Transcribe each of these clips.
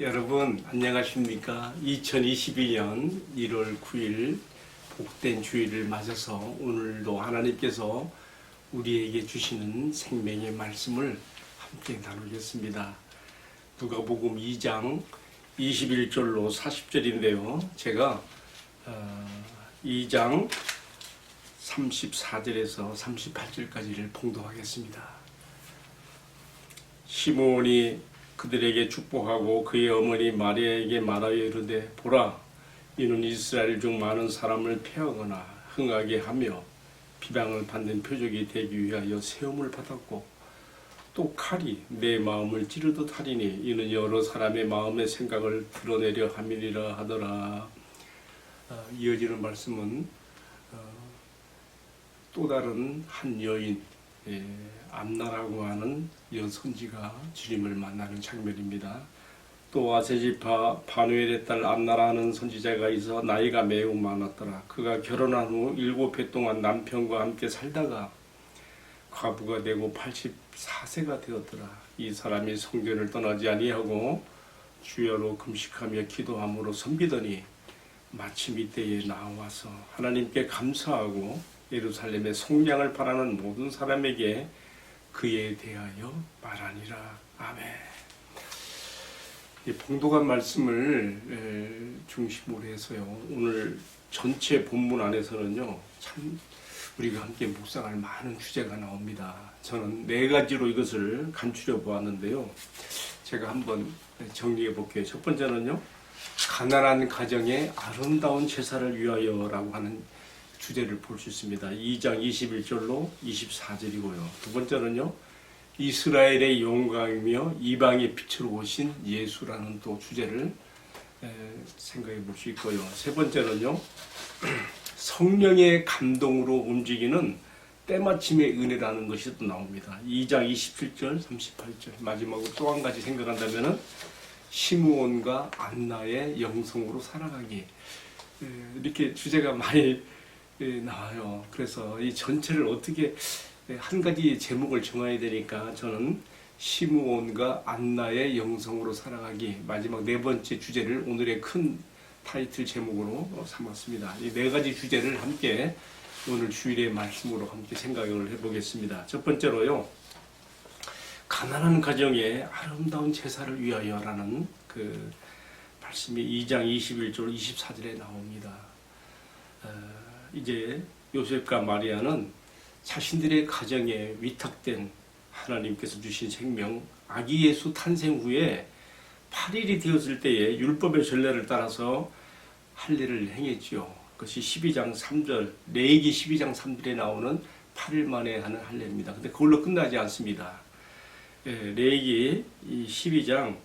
여러분 안녕하십니까? 2022년 1월 9일 복된 주일을 맞아서 오늘도 하나님께서 우리에게 주시는 생명의 말씀을 함께 나누겠습니다. 누가복음 2장 21절로 40절인데요. 제가 어, 2장 34절에서 38절까지를 봉독하겠습니다. 시므온이 그들에게 축복하고 그의 어머니 마리아에게 말하여 이르되 보라 이는 이스라엘 중 많은 사람을 패하거나 흥하게 하며 비방을 받는 표적이 되기 위하여 세움을 받았고 또 칼이 내 마음을 찌르듯 하리니 이는 여러 사람의 마음의 생각을 드러내려 함이니라 하더라. 어, 이어지는 말씀은 어, 또 다른 한 여인 예, 암나라고 하는 여 선지가 주님을 만나는 장면입니다. 또 아세지파 바누엘의 딸 암나라는 선지자가 있어 나이가 매우 많았더라. 그가 결혼한 후 일곱 해 동안 남편과 함께 살다가 과부가 되고 84세가 되었더라. 이 사람이 성전을 떠나지 아니하고 주여로 금식하며 기도함으로 섬기더니 마침 이때에 나와서 하나님께 감사하고 예루살렘의 속량을 바라는 모든 사람에게 그에 대하여 말하니라. 아멘. 이 봉독한 말씀을 에, 중심으로 해서요. 오늘 전체 본문 안에서는요. 참 우리가 함께 묵상할 많은 주제가 나옵니다. 저는 네 가지로 이것을 간추려 보았는데요. 제가 한번 정리해 볼게요. 첫 번째는요. 가난한 가정의 아름다운 제사를 위하여라고 하는 주제를 볼 수 있습니다. 2장 21절로 24절이고요. 두 번째는요. 이스라엘의 영광이며 이방의 빛으로 오신 예수라는 또 주제를 에, 생각해 볼 수 있고요. 세 번째는요. 성령의 감동으로 움직이는 때마침의 은혜라는 것이 또 나옵니다. 2장 27절, 38절. 마지막으로 또 한 가지 생각한다면은 시므온과 안나의 영성으로 살아가기. 에, 이렇게 주제가 많이 에, 나와요. 그래서 이 전체를 어떻게 에, 한 가지 제목을 정해야 되니까 저는 시므온과 안나의 영성으로 살아가기 마지막 네 번째 주제를 오늘의 큰 타이틀 제목으로 어, 삼았습니다. 이 네 가지 주제를 함께 오늘 주일의 말씀으로 함께 생각을 해보겠습니다. 첫 번째로요. 가난한 가정의 아름다운 제사를 위하여라는 그 말씀이 2장 21절 24절에 나옵니다. 어, 이제 요셉과 마리아는 자신들의 가정에 위탁된 하나님께서 주신 생명 아기 예수 탄생 후에 8일이 되었을 때에 율법의 전례를 따라서 할례를 행했지요. 그것이 12장 3절, 레이기 12장 3절에 나오는 8일 만에 하는 할례입니다. 근데 그걸로 끝나지 않습니다. 예, 레이기 12장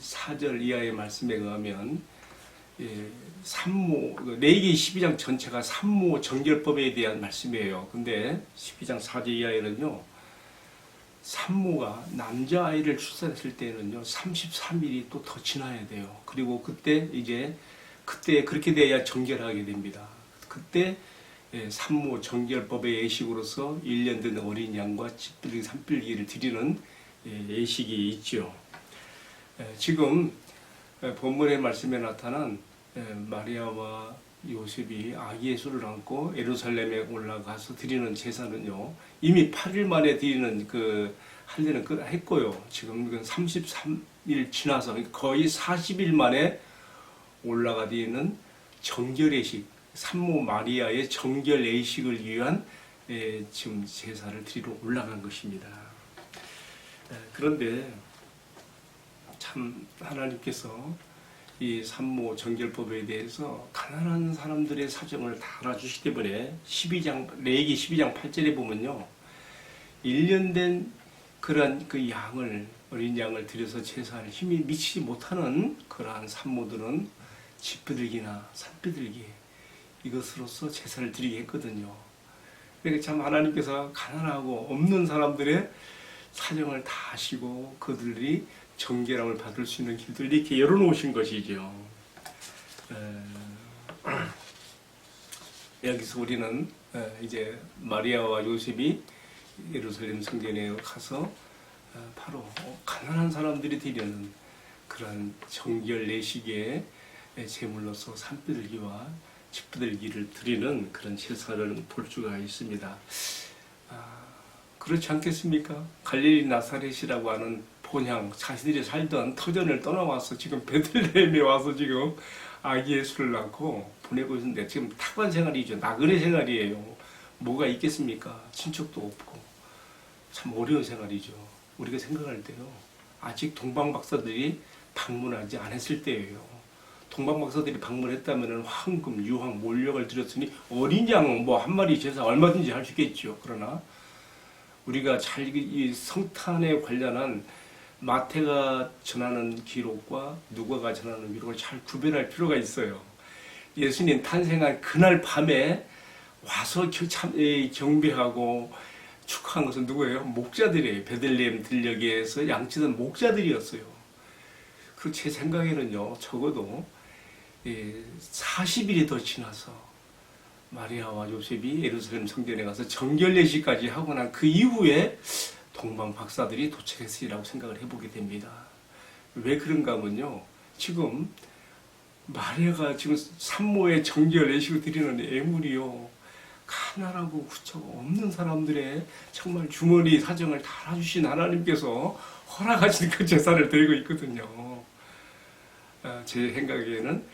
4절 이하의 말씀에 의하면 예, 산모 그 레이기 12장 전체가 산모 정결법에 대한 말씀이에요. 근데 12장 4절 이하에는요. 산모가 남자아이를 출산했을 때는요. 33일이 또 더 지나야 돼요. 그리고 그때 이제 그때 그렇게 돼야 정결하게 됩니다. 그때 예, 산모 정결법의 예식으로서 1년 된 어린 양과 집들이 산불기를 드리는 예, 예식이 있죠. 예, 지금 예, 본문의 말씀에 나타난 예, 마리아와 요셉이 아기 예수를 안고 예루살렘에 올라가서 드리는 제사는요 이미 8일 만에 드리는 그 할례는 끝 했고요 지금 그 33일 지나서 거의 40일 만에 올라가 드리는 정결 예식 산모 마리아의 정결 예식을 위한 예, 지금 제사를 드리러 올라간 것입니다. 예, 그런데 참 하나님께서 이 산모 정결법에 대해서 가난한 사람들의 사정을 다 알아주시기 때문에 12장 레기 12장 8절에 보면요. 1년 된 그러한 그 양을 어린 양을 들여서 제사할 힘이 미치지 못하는 그러한 산모들은 집비둘기나 산비둘기 이것으로서 제사를 드리게 했거든요. 그러니까 참 하나님께서 가난하고 없는 사람들의 사정을 다 아시고 그들이 정결함을 받을 수 있는 길들을 이렇게 열어놓으신 것이죠. 에, 여기서 우리는 에, 이제 마리아와 요셉이 예루살렘 성전에 가서 어, 바로 가난한 사람들이 드리는 그런 정결 내식의 제물로서 산비들기와 집비들기를 드리는 그런 제사를 볼 수가 있습니다. 아, 그렇지 않겠습니까? 갈릴리 나사렛이라고 하는 본향 자신들이 살던 터전을 떠나와서 지금 베들레헴에 와서 지금 아기 예수를 낳고 보내고 있는데 지금 탁반 생활이죠. 나그네 생활이에요. 뭐가 있겠습니까? 친척도 없고 참 어려운 생활이죠. 우리가 생각할 때요. 아직 동방 박사들이 방문하지 않았을 때예요. 동방 박사들이 방문했다면 황금, 유황, 몰력을 드렸으니 어린 양 뭐 한 마리 제사 얼마든지 할 수 있겠죠. 그러나 우리가 잘 이 성탄에 관련한 마태가 전하는 기록과 누가가 전하는 기록을 잘 구별할 필요가 있어요. 예수님 탄생한 그날 밤에 와서 경배하고 축하한 것은 누구예요? 목자들이에요. 베들레헴 들녘에서 양치던 목자들이었어요. 그 제 생각에는요, 적어도 예, 40일이 더 지나서 마리아와 요셉이 예루살렘 성전에 가서 정결 예식까지 하고 난 그 이후에 동방 박사들이 도착했으리라고 생각을 해보게 됩니다. 왜 그런가 하면요, 지금 마리아가 지금 산모의 정결 예식을 드리는 애물이요. 가난하고 구처가 없는 사람들의 정말 주머니 사정을 다 알아주신 하나님께서 허락하신 그 제사를 드리고 있거든요. 아, 제 생각에는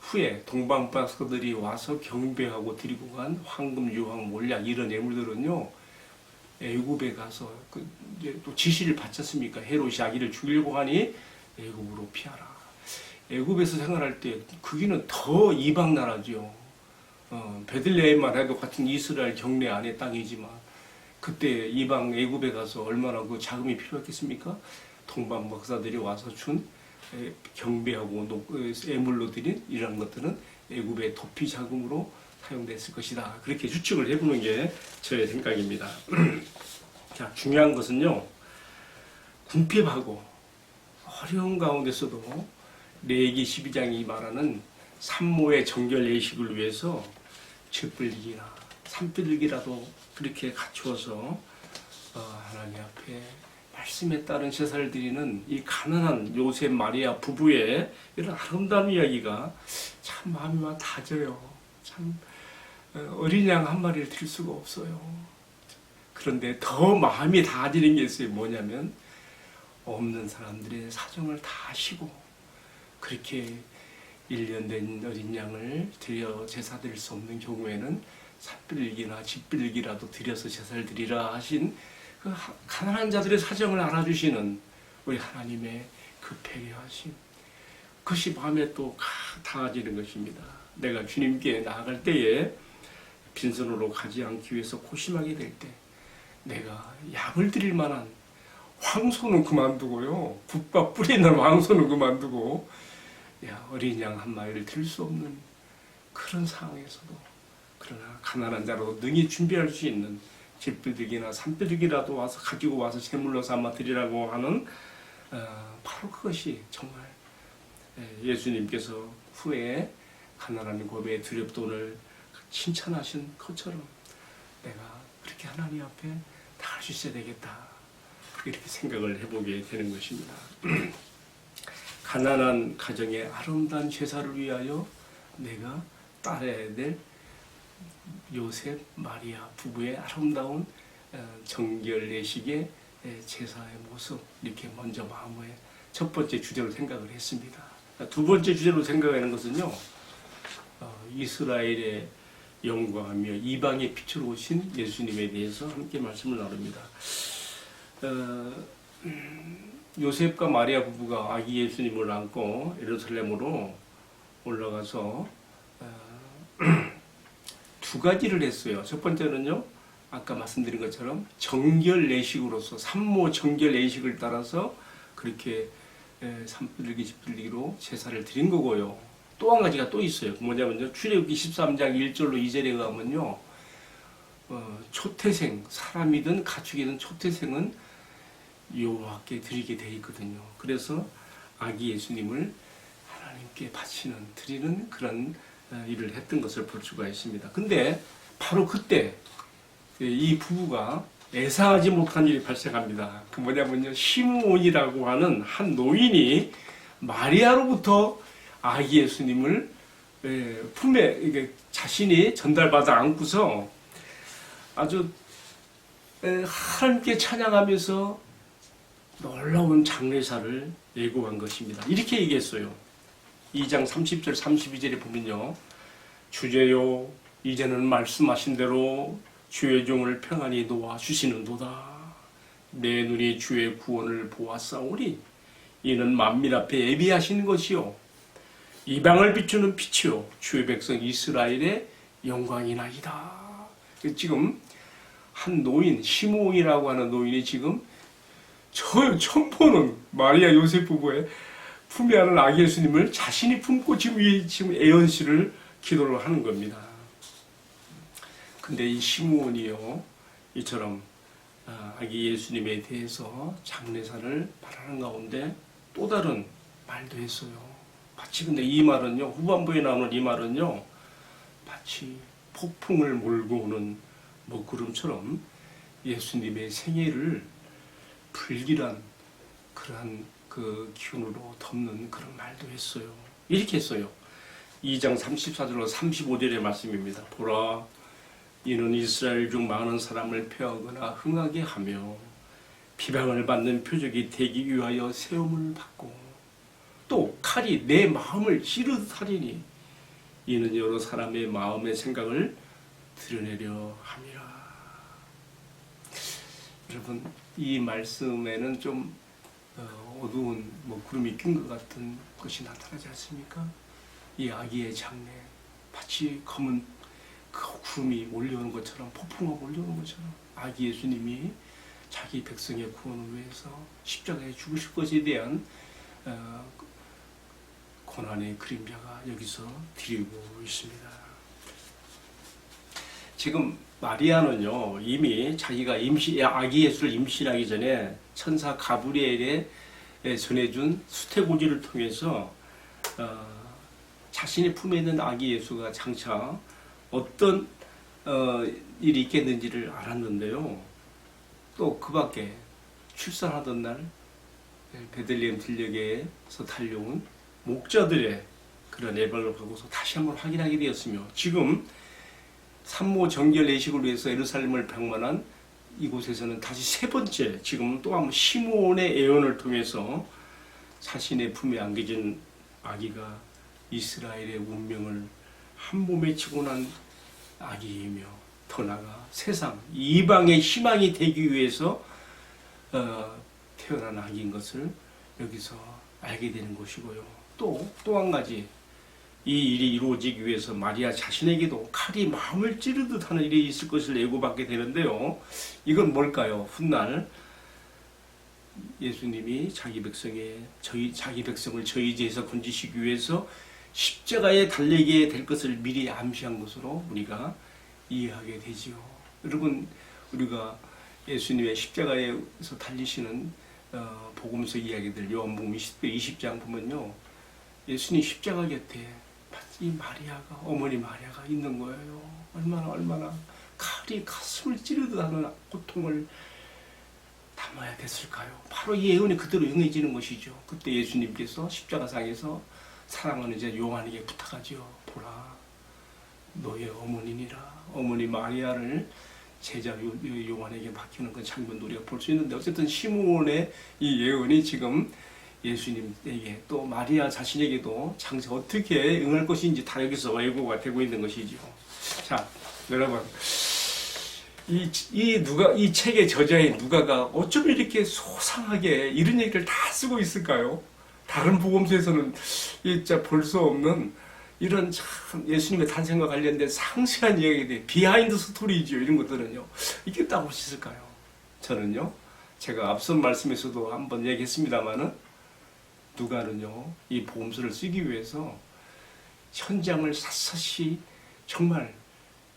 후에 동방 박사들이 와서 경배하고 드리고 간 황금, 유황, 몰약 이런 예물들은요 애굽에 가서 그 이제 또 지시를 받지 않습니까? 헤롯이 아기를 죽이려고 하니 애굽으로 피하라. 애굽에서 생활할 때 거기는 더 이방 나라죠. 어, 베들레헴만 해도 같은 이스라엘 경내 안의 땅이지만 그때 이방 애굽에 가서 얼마나 그 자금이 필요했겠습니까? 동방 박사들이 와서 준 에, 경배하고 녹- 에, 애물로 드린 이런 것들은 애굽의 도피 자금으로 사용됐을 것이다. 그렇게 추측을 해보는 게 저의 생각입니다. 자, 중요한 것은요, 궁핍하고 어려운 가운데서도 레기 12장이 말하는 산모의 정결 예식을 위해서 칡불기나 산불기라도 그렇게 갖추어서 어, 하나님 앞에 말씀에 따른 제사를 드리는 이 가난한 요셉 마리아 부부의 이런 아름다운 이야기가 참 마음이 막 다져요. 참 어, 어린 양 한 마리를 드릴 수가 없어요. 그런데 더 마음이 다지는 게 있어요. 뭐냐면 없는 사람들의 사정을 다 아시고 그렇게 1년 된 어린 양을 드려 제사 드릴 수 없는 경우에는 산불기나 집불기라도 드려서 제사를 드리라 하신 그 하- 가난한 자들의 사정을 알아주시는 우리 하나님의 그 배려하심 그것이 마음에 또 가- 닿아지는 것입니다. 내가 주님께 나아갈 때에 빈손으로 가지 않기 위해서 고심하게 될 때 내가 약을 드릴 만한 황소는 그만두고요. 국밥 뿌리는 황소는 그만두고 야, 어린 양 한 마리를 드릴 수 없는 그런 상황에서도 그러나 가난한 자로 능히 준비할 수 있는 집비득이나 산비득이라도 와서 가지고 와서 제물로 삼아 드리라고 하는 어, 바로 그것이 정말 예, 예수님께서 후에 가난한 고배의 두렵돈을 칭찬하신 것처럼 내가 그렇게 하나님 앞에 다 할 수 있어야 되겠다 이렇게 생각을 해보게 되는 것입니다. 가난한 가정의 아름다운 제사를 위하여 내가 따라야 될 요셉 마리아 부부의 아름다운 어, 정결 예식의 에, 제사의 모습 이렇게 먼저 마음에 첫 번째 주제로 생각을 했습니다. 두 번째 주제로 생각하는 것은요 어, 이스라엘의 영광하며 이방의 빛으로 오신 예수님에 대해서 함께 말씀을 나눕니다. 어, 요셉과 마리아 부부가 아기 예수님을 안고 예루살렘으로 올라가서 어, 두 가지를 했어요. 첫 번째는요, 아까 말씀드린 것처럼 정결 예식으로서 산모 정결 예식을 따라서 그렇게 산불리기 집불리기로 제사를 드린 거고요. 또 한 가지가 또 있어요. 뭐냐면요, 출애굽기 13장 1절로 2절에 의하면요, 어, 초태생 사람이든 가축이든 초태생은 여호와께 드리게 돼 있거든요. 그래서 아기 예수님을 하나님께 바치는 드리는 그런 어, 일을 했던 것을 볼 수가 있습니다. 근데 바로 그때 이 부부가 예상하지 못한 일이 발생합니다. 그 뭐냐면요. 시므온이라고 하는 한 노인이 마리아로부터 아기 예수님을 예, 품에 이게 자신이 전달받아 안고서 아주 예, 하나님께 찬양하면서 놀라운 장례사를 예고한 것입니다. 이렇게 얘기했어요. 2장 30절 32절에 보면요. 주제요 이제는 말씀하신 대로 주의 종을 평안히 놓아 주시는도다. 내 눈이 주의 구원을 보았사오니 이는 만민 앞에 예비하시는 것이요 이방을 비추는 빛이요 주의 백성 이스라엘의 영광이나이다. 지금 한 노인 시므온이라고 하는 노인이 지금 보는 마리아 요셉 부부의 품에 안은 아기 예수님을 자신이 품고 지금 이 지금 애연시를 기도를 하는 겁니다. 근데 이 시므온이요 이처럼 아, 아기 예수님에 대해서 장례사를 말하는 가운데 또 다른 말도 했어요. 마치 근데 이 말은요 후반부에 나오는 이 말은요 마치 폭풍을 몰고 오는 먹구름처럼 예수님의 생애를 불길한 그러한 그 기운으로 덮는 그런 말도 했어요. 이렇게 했어요. 2장 34절로 35절의 말씀입니다. 보라, 이는 이스라엘 중 많은 사람을 폐하거나 흥하게 하며 비방을 받는 표적이 되기 위하여 세움을 받고 또 칼이 내 마음을 찌르듯 하리니 이는 여러 사람의 마음의 생각을 드러내려 함이라. 여러분 이 말씀에는 좀 어, 어두운 뭐 구름이 낀 것 같은 것이 나타나지 않습니까? 이 아기의 장례 마치 검은 그 구름이 몰려오는 것처럼 폭풍하고 몰려오는 것처럼 아기 예수님이 자기 백성의 구원을 위해서 십자가에 죽으실 것에 대한 어, 고난의 그림자가 여기서 드리고 있습니다. 지금 마리아는요 이미 자기가 임시 아기 예수를 임신하기 전에 천사 가브리엘에 전해준 수태고지를 통해서 어, 자신의 품에 있는 아기 예수가 장차 어떤 어, 일이 있겠는지를 알았는데요. 또 그밖에 출산하던 날 베들레헴 들녘에서 달려온 목자들의 그런 예방을 보고서 다시 한번 확인하게 되었으며 지금 산모 정결 예식을 위해서 예루살렘을 방문한 이곳에서는 다시 세 번째 지금 또 한번 시므온의 예언을 통해서 자신의 품에 안겨진 아기가 이스라엘의 운명을 한 몸에 치고 난 아기이며 더 나아가 세상 이방의 희망이 되기 위해서 어, 태어난 아기인 것을 여기서 알게 되는 것이고요. 또 또 한 가지 이 일이 이루어지기 위해서 마리아 자신에게도 칼이 마음을 찌르듯 하는 일이 있을 것을 예고받게 되는데요. 이건 뭘까요? 훗날 예수님이 자기 백성의 저희 자기 백성을 저희 죄에서 건지시기 위해서 십자가에 달리게 될 것을 미리 암시한 것으로 우리가 이해하게 되지요. 여러분 우리가 예수님의 십자가에서 달리시는 어, 복음서 이야기들 요한복음 20대 20장 보면요. 예수님 십자가 곁에 이 마리아가 어머니 마리아가 있는 거예요. 얼마나 얼마나 칼이 가슴을 찌르듯 하는 고통을 담아야 됐을까요? 바로 이 예언이 그대로 응해지는 것이죠. 그때 예수님께서 십자가상에서 사랑하는 제 요한에게 부탁하지요. 보라, 너의 어머니니라. 어머니 마리아를 제자 요한에게 맡기는 그 장면도 우리가 볼 수 있는데 어쨌든 시므온의 이 예언이 지금 예수님에게 또 마리아 자신에게도 장차 어떻게 응할 것인지 다 여기서 예고가 되고 있는 것이죠. 자, 여러분. 이, 이 누가 이 책의 저자인 누가가 어쩜 이렇게 소상하게 이런 얘기를 다 쓰고 있을까요? 다른 복음서에서는 진짜 볼 수 없는 이런 참 예수님의 탄생과 관련된 상세한 이야기들, 비하인드 스토리죠. 이런 것들은요. 이게 딱올수 있을까요? 저는요. 제가 앞선 말씀에서도 한번 얘기했습니다만은 누가는요. 이 복음서를 쓰기 위해서 현장을 샅샅이 정말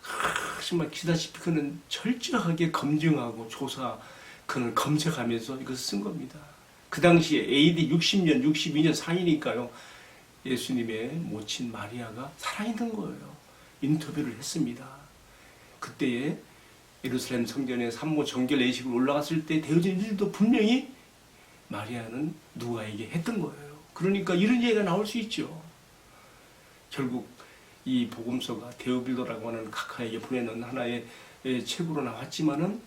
하, 정말 기다시피 그는 철저하게 검증하고 조사 그는 검색하면서 이것을 쓴 겁니다. 그 당시에 AD 60년, 62년 사이니까요. 예수님의 모친 마리아가 살아있는 거예요. 인터뷰를 했습니다. 그때에 예루살렘 성전에 산모 정결 예식을 올라갔을 때 되어진 일도 분명히 마리아는 누가에게 했던 거예요. 그러니까 이런 얘기가 나올 수 있죠. 결국 이 복음서가 데오빌도라고 하는 카카에게 보내는 하나의 예, 책으로 나왔지만은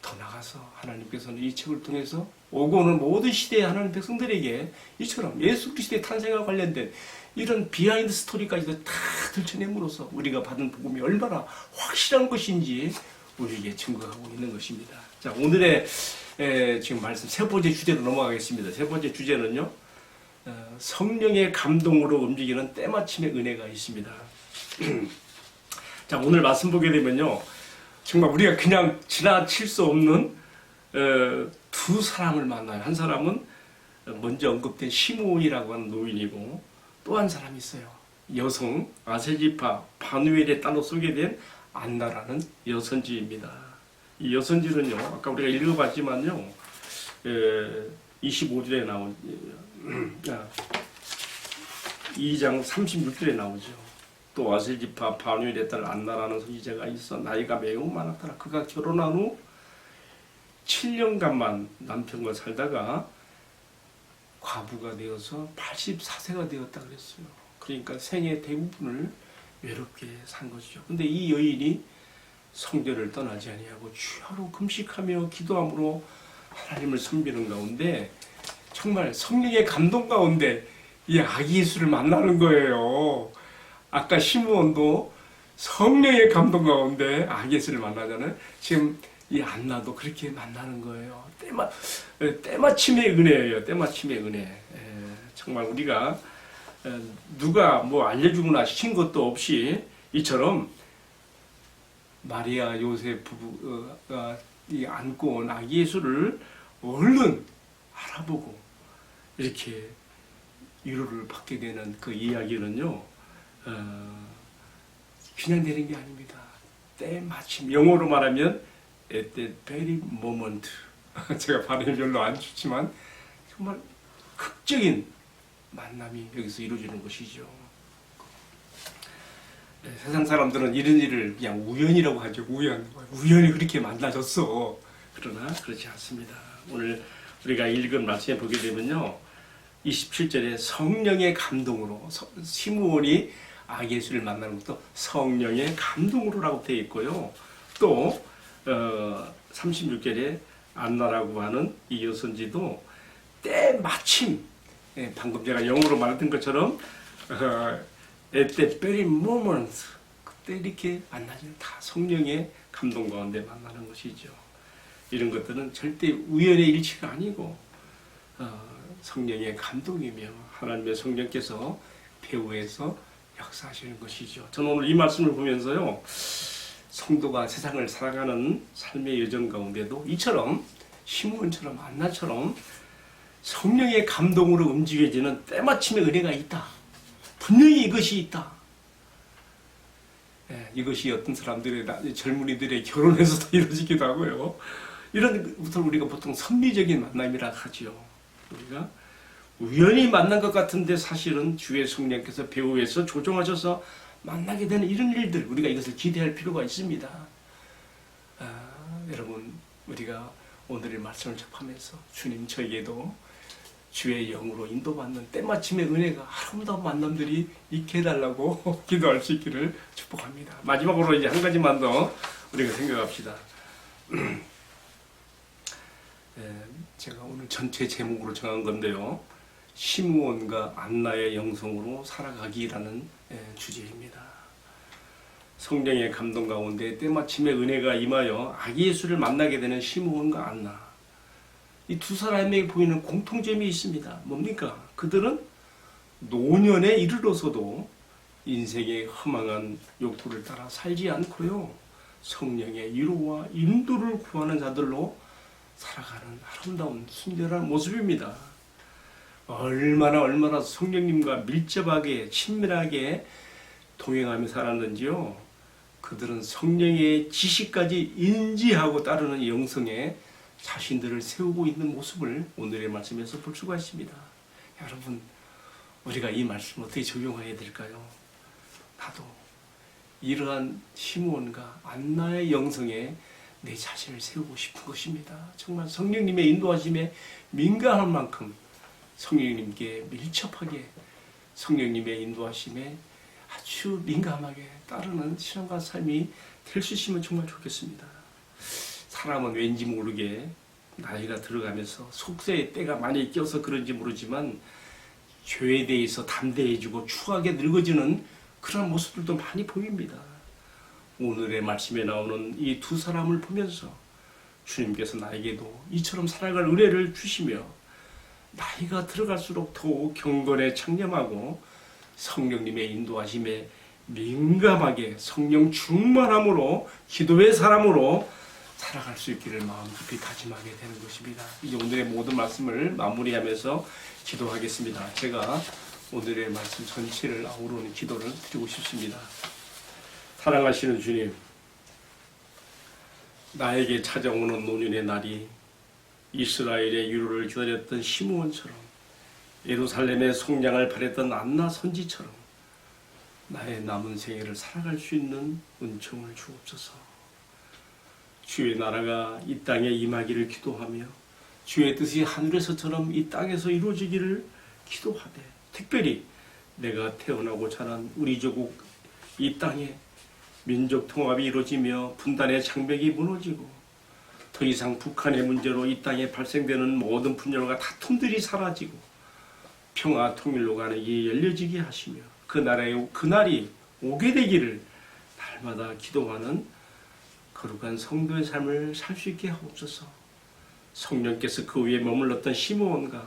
더 나가서 하나님께서는 이 책을 통해서 오고 오는 모든 시대의 하나님 백성들에게 이처럼 예수 그리스도의 탄생과 관련된 이런 비하인드 스토리까지도 다 들춰냄으로써 우리가 받은 복음이 얼마나 확실한 것인지 우리에게 증거하고 있는 것입니다. 자 오늘의 에, 지금 말씀 세 번째 주제로 넘어가겠습니다. 세 번째 주제는요. 어, 성령의 감동으로 움직이는 때마침의 은혜가 있습니다. 자 오늘 말씀 보게 되면요. 정말 우리가 그냥 지나칠 수 없는 어, 두 사람을 만나요. 한 사람은 먼저 언급된 시므온이라고 하는 노인이고 또 한 사람이 있어요. 여성 아세지파 바누엘의 딸로 소개된 안나라는 여선지입니다. 이 여선지는요. 아까 우리가 읽어봤지만요. 에, 25절에 나온 아, 2장 36절에 나오죠. 또 아셀지파 바누엘의 딸 안나라는 선지자가 있어 나이가 매우 많았더라. 그가 결혼한 후 7년간만 남편과 살다가 과부가 되어서 84세가 되었다 그랬어요. 그러니까 생애 대부분을 외롭게 산 것이죠. 근데 이 여인이 성전을 떠나지 아니하고 주야로 금식하며 기도함으로 하나님을 섬기는 가운데 정말 성령의 감동 가운데 이 아기 예수를 만나는 거예요. 아까 시므온도 성령의 감동 가운데 아기 예수를 만나잖아요. 지금 이 안나도 그렇게 만나는 거예요. 때마 때마침의 은혜예요. 때마침의 은혜. 에, 정말 우리가 에, 누가 뭐 알려주거나 시킨 것도 없이 이처럼 마리아 요셉 부부가 이 안고 온 아기 예수를 얼른 알아보고 이렇게 위로를 받게 되는 그 이야기는요. 어, 그냥 되는 게 아닙니다. 때마침 영어로 말하면 at that very moment 제가 발음이 별로 안 좋지만 정말 극적인 만남이 여기서 이루어지는 것이죠. 네, 세상 사람들은 이런 일을 그냥 우연이라고 하죠. 우연. 우연히 그렇게 만나졌어. 그러나 그렇지 않습니다. 오늘 우리가 읽은 말씀에 보게 되면요. 27절에 성령의 감동으로 서- 시므온이 아기 예수를 만나는 것도 성령의 감동으로라고 되어 있고요. 또 어, 36절에 안나라고 하는 이 여선지도 때마침 예, 방금 제가 영어로 말했던 것처럼 어, at the very moment 그때 이렇게 만나죠. 다 성령의 감동 가운데 만나는 것이죠. 이런 것들은 절대 우연의 일치가 아니고 어, 성령의 감동이며 하나님의 성령께서 배후에서 역사하시는 것이죠. 저는 오늘 이 말씀을 보면서요. 성도가 세상을 살아가는 삶의 여정 가운데도 이처럼 시므온처럼 안나처럼 성령의 감동으로 움직여지는 때마침의 은혜가 있다. 분명히 이것이 있다. 예, 이것이 어떤 사람들의 나- 젊은이들의 결혼에서도 이루어지기도 하고요. 이런 것을 우리가 보통 선미적인 만남이라 하지요. 우리가 우연히 만난 것 같은데 사실은 주의 성령께서 배후에서 조종하셔서 만나게 되는 이런 일들 우리가 이것을 기대할 필요가 있습니다. 아, 여러분 우리가 오늘의 말씀을 접하면서 주님 저에게도 주의 영으로 인도받는 때마침의 은혜가 아름다운 만남들이 있게 해달라고 기도할 수 있기를 축복합니다. 마지막으로 이제 한 가지만 더 우리가 생각합시다. 예, 제가 오늘 전체 제목으로 정한 건데요. 시므온과 안나의 영성으로 살아가기라는 예, 주제입니다. 성령의 감동 가운데 때마침의 은혜가 임하여 아기 예수를 만나게 되는 시므온과 안나. 이 두 사람에게 보이는 공통점이 있습니다. 뭡니까? 그들은 노년에 이르러서도 인생의 허망한 욕구를 따라 살지 않고요. 성령의 위로와 인도를 구하는 자들로 살아가는 아름다운 순결한 모습입니다. 얼마나 얼마나 성령님과 밀접하게 친밀하게 동행하며 살았는지요. 그들은 성령의 지식까지 인지하고 따르는 영성에 자신들을 세우고 있는 모습을 오늘의 말씀에서 볼 수가 있습니다. 여러분, 우리가 이 말씀 어떻게 적용해야 될까요? 나도 이러한 시몬과 안나의 영성에 내 자신을 세우고 싶은 것입니다. 정말 성령님의 인도하심에 민감한 만큼 성령님께 밀접하게 성령님의 인도하심에 아주 민감하게 따르는 신앙과 삶이 될 수 있으면 정말 좋겠습니다. 사람은 왠지 모르게 나이가 들어가면서 속세의 때가 많이 껴서 그런지 모르지만 죄에 대해서 담대해지고 추하게 늙어지는 그런 모습들도 많이 보입니다. 오늘의 말씀에 나오는 이 두 사람을 보면서 주님께서 나에게도 이처럼 살아갈 은혜를 주시며 나이가 들어갈수록 더욱 경건에 창념하고 성령님의 인도하심에 민감하게 성령 충만함으로 기도의 사람으로 살아갈 수 있기를 마음 깊이 다짐하게 되는 것입니다. 이제 오늘의 모든 말씀을 마무리하면서 기도하겠습니다. 제가 오늘의 말씀 전체를 아우르는 기도를 드리고 싶습니다. 사랑하시는 주님, 나에게 찾아오는 노년의 날이 이스라엘의 유로를 기다렸던 시므온처럼 예루살렘의 속량을 바랬던 안나 선지처럼 나의 남은 생애를 살아갈 수 있는 은총을 주옵소서. 주의 나라가 이 땅에 임하기를 기도하며 주의 뜻이 하늘에서처럼 이 땅에서 이루어지기를 기도하되 특별히 내가 태어나고 자란 우리 조국 이 땅에 민족 통합이 이루어지며 분단의 장벽이 무너지고 더 이상 북한의 문제로 이 땅에 발생되는 모든 분열과 다툼들이 사라지고 평화 통일로 가는 이 열려지게 하시며 그 나라의 그날이 오게 되기를 날마다 기도하는 거룩한 성도의 삶을 살 수 있게 하옵소서. 성령께서 그 위에 머물렀던 시므온과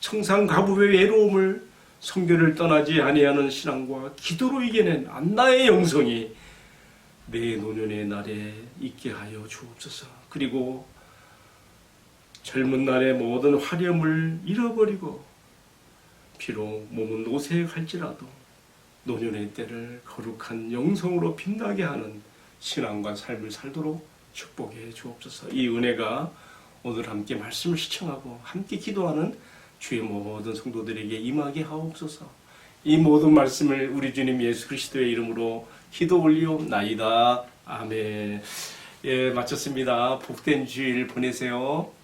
청상 가부의 외로움을 성교를 떠나지 아니하는 신앙과 기도로 이겨낸 안나의 영성이 내 노년의 날에 있게 하여 주옵소서. 그리고 젊은 날의 모든 화려함을 잃어버리고 비록 몸은 노쇠할지라도 노년의 때를 거룩한 영성으로 빛나게 하는 신앙과 삶을 살도록 축복해 주옵소서. 이 은혜가 오늘 함께 말씀을 시청하고 함께 기도하는 주의 모든 성도들에게 임하게 하옵소서. 이 모든 말씀을 우리 주님 예수 그리스도의 이름으로 기도 올리옵나이다. 아멘. 예, 마쳤습니다. 복된 주일 보내세요.